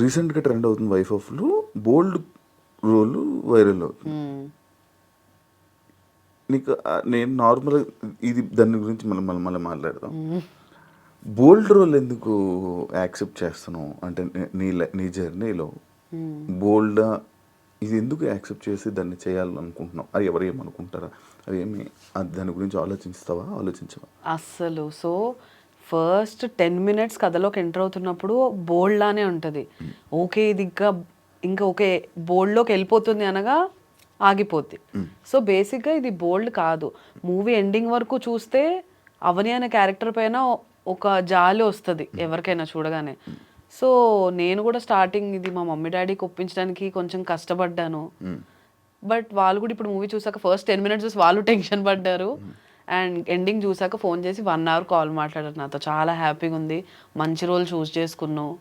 రీసెంట్గా ట్రెండ్ అవుతుంది వైఫ్ ఆఫ్లో బోల్డ్ రోల్ వైరల్ అవుతుంది. నీకు నేను నార్మల్ ఇది దాని గురించి మనం మళ్ళీ మళ్ళీ మాట్లాడదాం. బోల్డ్ రోల్ ఎందుకు యాక్సెప్ట్ చేస్తున్నావు? అంటే నీ- నీ లై- నీ జర్నీలో బోల్డ్ ఇది ఎందుకు యాక్సెప్ట్ చేసి దాన్ని చేయాలనుకుంటున్నావు? అది ఎవరు ఏమనుకుంటారా? అవి ఏమి అది దాని గురించి ఆలోచిస్తావా? ఆలోచించవా? అస్సలు. సో ఫస్ట్ టెన్ మినిట్స్ కథలోకి ఎంటర్ అవుతున్నప్పుడు బోల్డ్ లానే ఉంటుంది. ఓకే ఇది ఇంకా ఇంకా ఓకే బోల్డ్లోకి వెళ్ళిపోతుంది అనగా ఆగిపోద్ది. సో బేసిక్గా ఇది బోల్డ్ కాదు. మూవీ ఎండింగ్ వరకు చూస్తే అవని అనే క్యారెక్టర్ పైన ఒక జాలి వస్తుంది ఎవరికైనా చూడగానే. సో నేను కూడా స్టార్టింగ్ ఇది మా మమ్మీ డాడీకి ఒప్పించడానికి కొంచెం కష్టపడ్డాను. బట్ వాళ్ళు కూడా ఇప్పుడు మూవీ చూసాక ఫస్ట్ టెన్ మినిట్స్ వాళ్ళు టెన్షన్ పడ్డారు. అండ్ ఎండింగ్ చూసాక ఫోన్ చేసి వన్ అవర్ కాల్ మాట్లాడారు నాతో. చాలా హ్యాపీగా ఉంది. మంచి రోల్ చూస్ చేసుకున్నావు.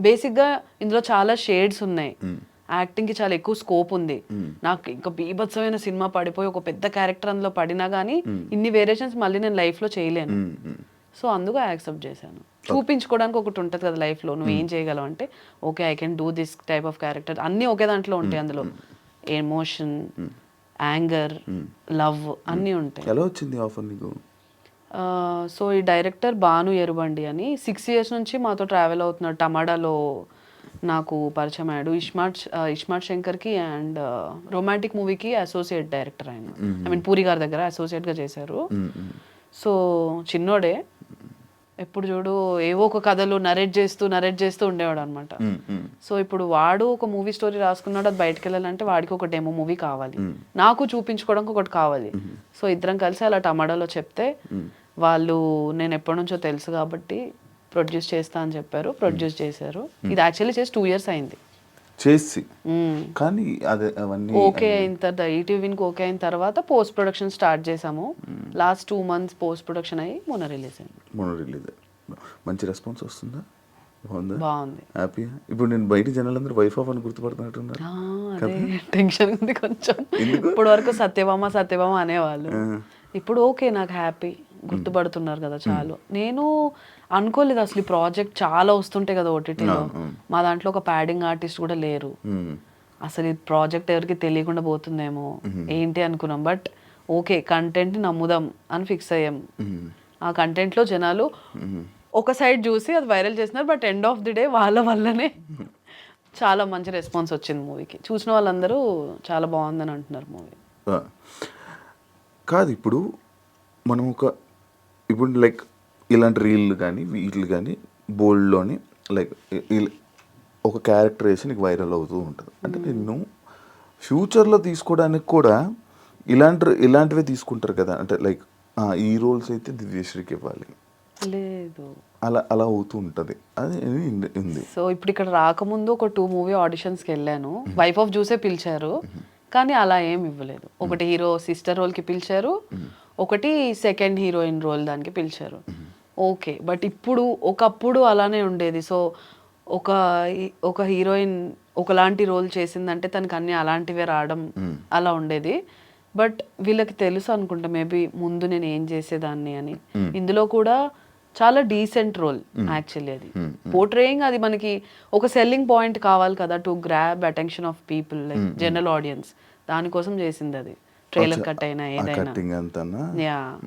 బేసిక్గా ఇందులో చాలా షేడ్స్ ఉన్నాయి. యాక్టింగ్కి చాలా ఎక్కువ స్కోప్ ఉంది. నాకు ఇంకా బీభత్సమైన సినిమా పడిపోయి ఒక పెద్ద క్యారెక్టర్ అందులో పడినా కానీ ఇన్ని వేరియేషన్స్ మళ్ళీ నేను లైఫ్లో చేయలేను. సో అందుకు యాక్సెప్ట్ చేశాను. చూపించుకోవడానికి ఒకటి ఉంటుంది కదా లైఫ్లో. నువ్వు ఏం చేయగలవు అంటే okay I can do this type of character అన్నీ ఒకే దాంట్లో ఉంటాయి అందులో. ఎమోషన్ యాంగర్ లవ్ అన్నీ ఉంటాయి. ఎలా వచ్చింది ఆఫర్ నీకు? సో ఈ డైరెక్టర్ భాను ఎరుబండి అని సిక్స్ ఇయర్స్ నుంచి మాతో ట్రావెల్ అవుతున్నాడు. టమాడాలో నాకు పరిచయం అయ్యాడు. ఇస్మార్ట్ ఇస్మార్ట్ శంకర్కి అండ్ రొమాంటిక్ మూవీకి అసోసియేట్ డైరెక్టర్ ఆయన. ఐ మీన్ పూరి గారి దగ్గర అసోసియేట్గా చేశారు. సో చిన్నోడే. ఎప్పుడు చూడు ఏవో ఒక కథలు నరేట్ చేస్తూ నరేట్ చేస్తూ ఉండేవాడు అనమాట సో ఇప్పుడు వాడు ఒక మూవీ స్టోరీ రాసుకున్నాడు అది బయటకు వెళ్ళాలంటే వాడికి ఒక డెమో మూవీ కావాలి. నాకు చూపించుకోవడానికి ఒకటి కావాలి. సో ఇద్దరం కలిసి అలా టమాటాలో చెప్తే వాళ్ళు నేను ఎప్పటి నుంచో తెలుసు కాబట్టి ప్రొడ్యూస్ చేస్తా అని చెప్పారు ప్రొడ్యూస్ చేశారు. ఇది యాక్చువల్లీ చేసి టూ ఇయర్స్ అయింది. చేసి. కానీ అదే అవన్నీ ఓకే అయిన తర్వాత ఈటీవీకి ఓకే అయిన తర్వాత పోస్ట్ ప్రొడక్షన్ స్టార్ట్ చేసాము last two months post production అయ్యి మొన్న రిలీజ్ అయింది. మొన్న రిలీజ్ మంచి రెస్పాన్స్ వస్తుందా? బాగుందా? బాగుంది. హ్యాపీ ఇప్పుడు నేను బయట జనాలందరూ వైఫ్ ఆఫ్ అని గుర్తుపడుతున్నట్టున్నారు. ఆ, అదే టెన్షన్ ఉంది కొంచెం? ఇప్పుడు వరకు సత్యభామ సత్యభామ అనేవాళ్ళు. ఇప్పుడు ఓకే నాకు హ్యాపీ. గుర్తుపడుతున్నారు కదా చాలు. నేను అనుకోలేదు అసలు ఈ ప్రాజెక్ట్ చాలా వస్తుంటాయి కదా ఓటీటీలో. మా దాంట్లో ఒక ప్యాడింగ్ ఆర్టిస్ట్ కూడా లేరు. మ్మ్. అసలు ఈ ప్రాజెక్ట్ ఎవరికి తెలియకుండా పోతుందేమో ఏంటి అనుకున్నాం. బట్ ఓకే కంటెంట్ నమ్ముదాం అని ఫిక్స్ అయ్యాం. ఆ కంటెంట్లో జనాలు ఒక సైడ్ చూసి అది వైరల్ చేసినారు but end of the day వాళ్ళ వల్లనే చాలా మంచి రెస్పాన్స్ వచ్చింది మూవీకి. చూసిన వాళ్ళందరూ చాలా బాగుందని అంటున్నారు మూవీ. కాదు ఇప్పుడు మనం ఒక ఇప్పుడు లైక్ ఇలాంటి రీల్ కానీ వీటిలు కానీ బోల్డ్లోని లైక్ ఒక క్యారెక్టర్ వేసి నీకు వైరల్ అవుతూ ఉంటుంది. అంటే నిన్ను ఫ్యూచర్లో తీసుకోవడానికి కూడా ఇలాంటి ఇలాంటివే తీసుకుంటారు కదా. అంటే లైక్ ఈ రోల్స్ అయితే దివ్యశ్రీకి ఇవ్వాలి. లేదు. అలా అలా అవుతూ ఉంటుంది. అది ఉంది- సో ఇప్పుడు ఇక్కడ రాకముందు ఒక టూ మూవీ ఆడిషన్స్కి వెళ్ళాను. వైఫ్ ఆఫ్ జ్యూసే పిలిచారు. కానీ అలా ఏం ఇవ్వలేదు. ఒకటి హీరో సిస్టర్ రోల్కి పిలిచారు. ఒకటి సెకండ్ హీరోయిన్ రోల్ దానికి పిలిచారు. ఓకే బట్ ఇప్పుడు ఒకప్పుడు అలానే ఉండేది. సో ఒక ఒక హీరోయిన్ ఒకలాంటి రోల్ చేసిందంటే తనకి అన్ని అలాంటివే రావడం అలా ఉండేది. బట్ వీళ్ళకి తెలుసు అనుకుంటా మేబీ ముందు నేను ఏం చేసేదాన్ని అని. ఇందులో కూడా చాలా డీసెంట్ రోల్ యాక్చువల్లీ అది. పోర్ట్రేయింగ్ అది మనకి ఒక సెల్లింగ్ పాయింట్ కావాలి కదా to grab attention of people like general audience దానికోసం చేసింది అది. ట్రైలర్ కట్ అయినా ఏదైనా.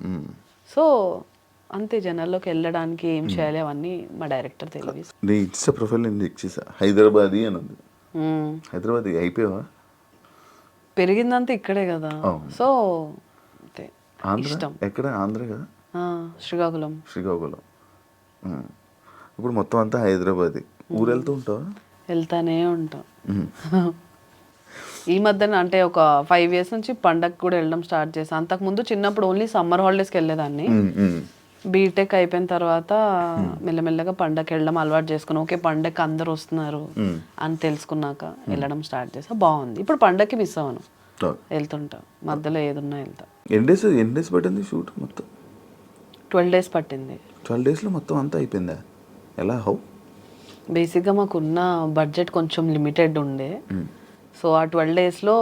సో అంతే జనాల్లోకి వెళ్ళడానికి ఏం చేయాలి అవన్నీ మా డైరెక్టర్ తెలివి నీ ఇన్స్టా ప్రొఫైల్ నేను చెక్ చేసా హైదరాబాదీ అని ఉంది. హైదరాబాద్ అయిపోయావా? పెరిగిందంతా ఇక్కడే కదా. సో ఇష్టం. ఎక్కడ? ఆంధ్ర కదా? శ్రీకాకుళం. శ్రీకాకుళం. ఇప్పుడు మొత్తం అంతా హైదరాబాద్. ఊరు వెళ్తూ ఉంటావా? వెళ్తానే ఉంటాం. ఈ మధ్యన అంటే ఒక ఫైవ్ ఇయర్స్ నుంచి పండగకి కూడా వెళ్ళడం స్టార్ట్ చేశాను అంతకుముందు చిన్నప్పుడు ఓన్లీ సమ్మర్ హాలిడేస్కి వెళ్ళేదాన్ని. బీటెక్ అయిపోయిన తర్వాత మెల్లమెల్లగా పండగకి వెళ్ళడం అలవాటు చేసుకుని ఓకే పండగకి అందరు వస్తున్నారు అని తెలుసుకున్నాక వెళ్ళడం స్టార్ట్ చేసా బాగుంది. ఇప్పుడు పండగకి మిస్ అవ్వను. వెళ్తుంటా. మధ్యలో ఏదున్నా వెళ్తా. ఎన్ని డేస్ ఎన్ని డేస్ పట్టింది షూట్ మొత్తం? ట్వెల్వ్ డేస్ పట్టింది. ట్వెల్వ్ డేస్లో మొత్తం అంతా అయిపోయిందా? ఎలా? హౌ బేసిక్గా మాకున్న బడ్జెట్ కొంచెం లిమిటెడ్ ఉండే. సో ఆ ట్వెల్వ్ డేస్లో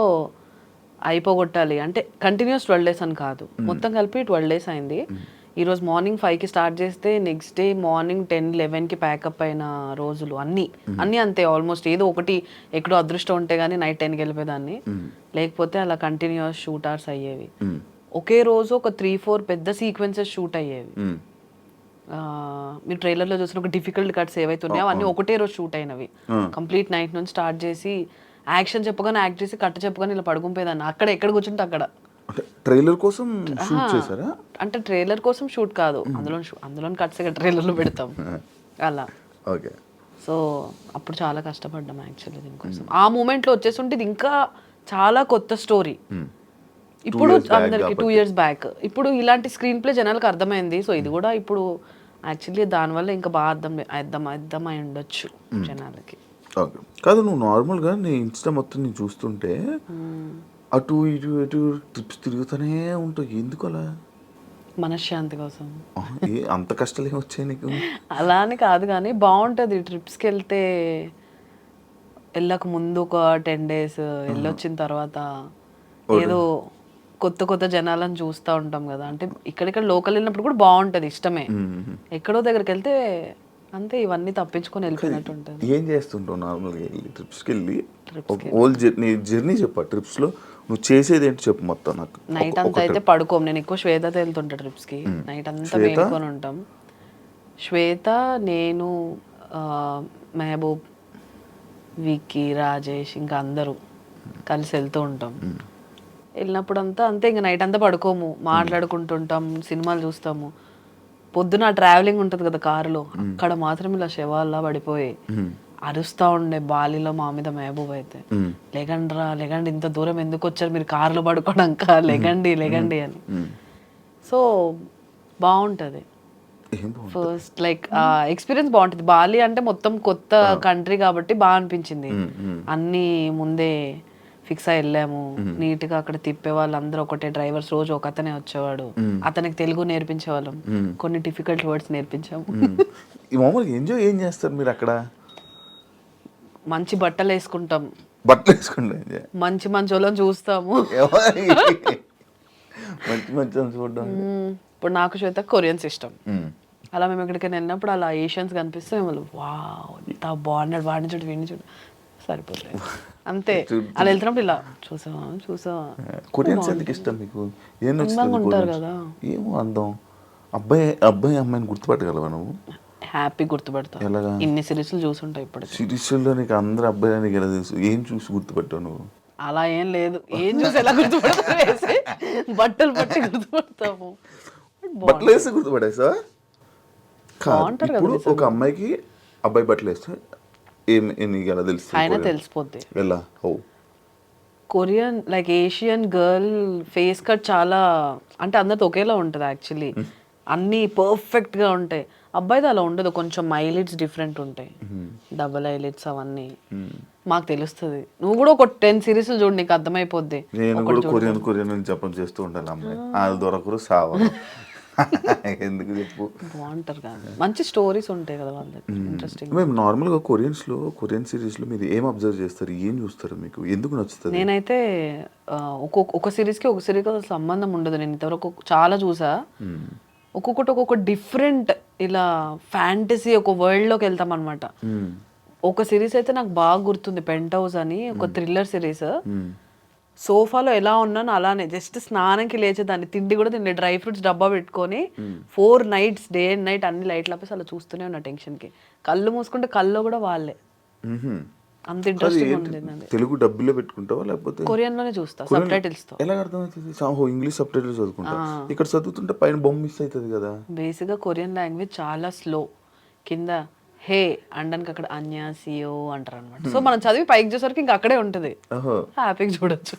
అయిపోగొట్టాలి. అంటే కంటిన్యూస్ ట్వెల్వ్ డేస్ అని కాదు. మొత్తం కలిపి ట్వెల్వ్ డేస్ అయింది. ఈరోజు మార్నింగ్ ఫైవ్కి స్టార్ట్ చేస్తే నెక్స్ట్ డే మార్నింగ్ టెన్ లెవెన్కి ప్యాకప్ అయిన రోజులు అన్నీ. అన్నీ అంతే ఆల్మోస్ట్ ఏదో ఒకటి ఎక్కడో అదృష్టం ఉంటే కానీ నైట్ టెన్కి వెళ్ళిపోయేదాన్ని. లేకపోతే అలా కంటిన్యూస్ షూట్ అవర్స్ అయ్యేవి. ఒకే రోజు ఒక త్రీ ఫోర్ పెద్ద సీక్వెన్సెస్ షూట్ అయ్యేవి. మీరు ట్రైలర్లో చూసిన ఒక డిఫికల్ట్ కట్స్ ఏవైతే ఉన్నాయో అవన్నీ ఒకటే రోజు షూట్ అయినవి. కంప్లీట్ నైట్ నుంచి స్టార్ట్ చేసి యాక్షన్ చెప్పగానే యాక్ట్ చేసి కట్ట చెప్పగానే ఇలా పడుకుంపోయేదాన్ని అక్కడ ఎక్కడ కూర్చుంటే అక్కడ. ట్రైలర్ కోసం షూట్ చేశారా? అంటే ట్రైలర్ కోసం షూట్ కాదు. అందులో అందులో కట్స్ ట్రైలర్లో పెడతాం. అలా. ఓకే. సో అప్పుడు చాలా కష్టపడ్డాం యాక్చువల్లీ దీనికోసం. ఆ మూమెంట్లో వచ్చేస్తుంటే ఇది ఇంకా చాలా కొత్త స్టోరీ. ఇప్పుడు years back అందరికి టూ ఇయర్స్ బ్యాక్ ఇప్పుడు ఇలాంటి స్క్రీన్ ప్లే జనాలకు అర్థమైంది. సో ఇది కూడా ఇప్పుడు యాక్చువల్లీ దానివల్ల ఇంకా బాగా అర్థం అర్థం అర్థమై ఉండొచ్చు జనాలకి. ఓకే. కాదు నువ్వు నార్మల్గా నీ ఇన్స్టా మొత్తం నేను చూస్తుంటే అటు ఇటు ఇటు ట్రిప్స్ తిరుగుతూనే ఉంటావు. ఎందుకు అలా? మనశ్శాంతి కోసం. అంత కష్టాలు ఏమి వచ్చాయి నీకు? అలా అని కాదు కానీ బాగుంటుంది. ట్రిప్స్కి వెళ్తే వెళ్ళక ముందు ఒక టెన్ డేస్ వెళ్ళొచ్చిన తర్వాత ఏదో కొత్త కొత్త జనాలను చూస్తూ ఉంటాం కదా. అంటే ఇక్కడిక్కడ లోకల్ వెళ్ళినప్పుడు కూడా బాగుంటుంది ఇష్టమే. ఎక్కడో దగ్గరికి వెళ్తే అంతే ఇవన్నీ తప్పించుకొని వెళ్ళిపోయినట్టు ఉంటుంది ఏం చేస్తుంటావు నార్మల్గా వెళ్ళి ట్రిప్స్కి వెళ్ళి. ఓల్ జర్నీ జర్నీ చెప్పు ట్రిప్స్లో నువ్వు చేసేది ఏంటి చెప్పు మొత్తం నాకు. నైట్ అంతా అయితే పడుకోం. నేను ఎక్కువ శ్వేతతో వెళ్తుంటా ట్రిప్స్కి. నైట్ అంతా మేలుకొని ఉంటాం. శ్వేత నేను మెహబూబ్ విక్కీ రాజేష్ ఇంకా అందరూ కలిసి వెళ్తూ ఉంటాం. వెళ్ళినప్పుడు అంతా అంతే ఇంకా నైట్ అంతా పడుకోము. మాట్లాడుకుంటుంటాం సినిమాలు చూస్తాము. పొద్దున ట్రావెలింగ్ ఉంటుంది కదా కారులో అక్కడ మాత్రం ఇలా శవాల్లా పడిపోయి అరుస్తా ఉండే బాలిలో మా మీద మహబూబ్ అయితే. మ్మ్. లెగండి ఇంత దూరం ఎందుకు వచ్చారు? మీరు కారులో పడుకోవడాక లెగండి లెగండి అని. సో బాగుంటది. ఫస్ట్ లైక్ ఎక్స్పీరియన్స్ బాగుంటుంది. బాలి అంటే మొత్తం కొత్త కంట్రీ కాబట్టి బాగా అనిపించింది. అన్నీ ముందే ఫిక్స్ అయి వెళ్ళాము. నీట్గా అక్కడ తిప్పే వాళ్ళు అందరూ ఒకటే డ్రైవర్స్. రోజు ఒక అతనే వచ్చేవాడు. అతనికి తెలుగు నేర్పించేవాళ్ళం. కొన్ని డిఫికల్ట్ వర్డ్స్ నేర్పించాము. మామూలుగా ఎంజాయ్ ఏం చేస్తారు మీరు అక్కడ? మంచి బట్టలు వేసుకుంటాం. బట్టలు వేసుకుంటే మంచి మంచి వాళ్ళని చూస్తాము. మంచి మంచి చూడడం. ఇప్పుడు నాకు శ్వేత కొరియన్స్ ఇష్టం. అలా మేము ఎక్కడికైనా వెళ్ళినప్పుడు అలా ఏషియన్స్ కనిపిస్తే మేము వావ్ ఎంత బాగున్నాడు వాడిని చూడు వీడిని చూడు. సరిపోతుంది అంతే. అలా వెళ్తున్నప్పుడు ఇలా చూసావా? చూసావా? కొరియన్స్ ఎందుకు ఇష్టం మీకు ఏం ఉంటారు? కదా. ఏమో అందం. అబ్బాయి అబ్బాయి అమ్మాయిని గుర్తుపట్టగలవా నువ్వు? హ్యాపీ గుర్తుపడతా. ఎలాగా? ఇన్ని సిరీస్లు చూసుంటాయి ఇప్పుడు సిరీస్లో నీకు అందరు అబ్బాయి నీకు ఎలా తెలుసు? ఏం చూసి గుర్తుపట్టావు నువ్వు? అలా ఏం లేదు. ఏం చూసి ఎలా గుర్తుపడతావు వేసి బట్టలు పట్టి గుర్తుపడతాము. బట్టలు వేస్తే గుర్తుపడేసా ఇప్పుడు ఒక అమ్మాయికి అబ్బాయి బట్టలు వేస్తే ఏం ఏం నీకు ఎలా? తెలిసిపోద్ది. ఎలా? ఓ Korean like Asian girl face cut చాలా అంటే అందరితో ఒకేలా ఉంటుంది యాక్చువల్లీ అన్నీ perfect గా ఉంటాయి. అబ్బాయిది అలా ఉండదు కొంచెం మైలిడ్స్ డిఫరెంట్ ఉంటాయి. డబల్ ఐలిడ్స్ అవన్నీ. మాకు తెలుస్తుంది. నువ్వు కూడా ఒక టెన్ సిరీస్లు చూడు నీకు అర్థమైపోద్ది. నేను కూడా కొరియన్ కొరియన్ అని చేస్తూ ఉంటాను అమ్మాయి. అది దొరకరు సావరు. ఎందుకు చెప్పు? బాగుంటారు కదా మంచి స్టోరీస్ ఉంటాయి కదా వాళ్ళకి ఇంట్రెస్టింగ్ మేము. నార్మల్గా కొరియన్స్లో కొరియన్ సిరీస్లో మీరు ఏం అబ్జర్వ్ చేస్తారు? ఏం చూస్తారు మీకు? ఎందుకు నచ్చుతుంది? నేనైతే ఒక్కొక్క ఒక సిరీస్కి ఒక సిరీస్కి అసలు సంబంధం ఉండదు. నేను ఇంతవరకు చాలా చూసా. ఒక్కొక్కటి ఒక్కొక్క డిఫరెంట్ ఇలా ఫ్యాంటసీ ఒక వరల్డ్లోకి వెళ్తాం అనమాట. ఒక సిరీస్ అయితే నాకు బాగా గుర్తుంది. పెంట్ హౌస్ అని ఒక థ్రిల్లర్ సిరీస్. సోఫాలో ఎలా ఉన్నాను అలానే. జస్ట్ స్నానంకి లేచేదాన్ని. తిండి కూడా తిండి డ్రై ఫ్రూట్స్ డబ్బా పెట్టుకొని four nights day and night అన్ని లైట్లు ఆపేసి అలా చూస్తూనే ఉన్నా టెన్షన్కి. కళ్ళు మూసుకుంటే కళ్ళు కూడా వాళ్ళే. అంత ఇంట్రెస్టింగ్ నాది. తెలుగు డబ్బులో పెట్టుకుంటావా లేకపోతే? కొరియన్లోనే చూస్తా సబ్ టైటిల్స్తో. ఎలా అర్థమవుతుంది? ఓహో ఇంగ్లీష్ సబ్ టైటిల్ చదువుకుంటా ఇక్కడ చదువుతుంటే పైన బొమ్మ మిస్ అవుతుంది కదా. బేసిక్గా కొరియన్ లాంగ్వేజ్ చాలా స్లో. కింద హే అండానికి అక్కడ అన్యాసియో అంటారు అనమాట సో మనం చదివి పైకి చూసరికి ఇంకా అక్కడే ఉంటుంది. హ్యాపీగా చూడొచ్చు.